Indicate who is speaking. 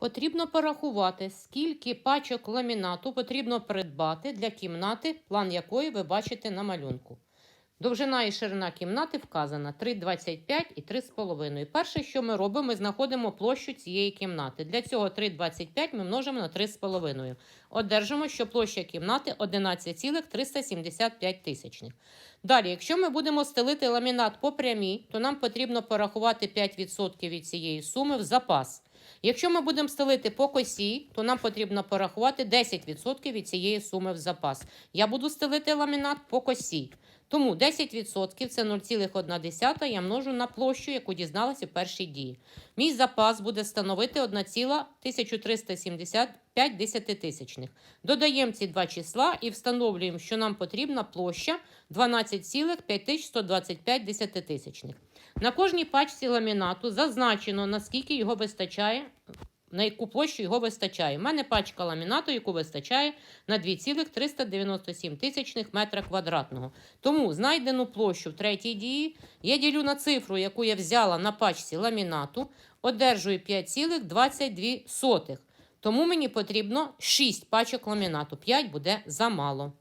Speaker 1: Потрібно порахувати, скільки пачок ламінату потрібно придбати для кімнати, план якої ви бачите на малюнку. Довжина і ширина кімнати вказана 3,25 і 3,5. Перше, що ми робимо, ми знаходимо площу цієї кімнати. Для цього 3,25 ми множимо на 3,5. Одержимо, що площа кімнати 11,375 тисячних. Далі, якщо ми будемо стелити ламінат по прямій, то нам потрібно порахувати 5% від цієї суми в запас. Якщо ми будемо стелити по косі, то нам потрібно порахувати 10% від цієї суми в запас. Я буду стелити ламінат по косі. Тому 10% це 0,1 я множу на площу, яку дізналася в першій дії. Мій запас буде становити 1,1375 десятитисячних. Додаємо ці два числа і встановлюємо, що нам потрібна площа 12,5125 десятитисячних. На кожній пачці ламінату зазначено, наскільки його вистачає, на яку площу його вистачає. У мене пачка ламінату, яку вистачає на 2,397 тисячних метра квадратного. Тому знайдену площу в третій дії я ділю на цифру, яку я взяла на пачці ламінату, одержую 5,22. Тому мені потрібно 6 пачок ламінату. 5 буде замало.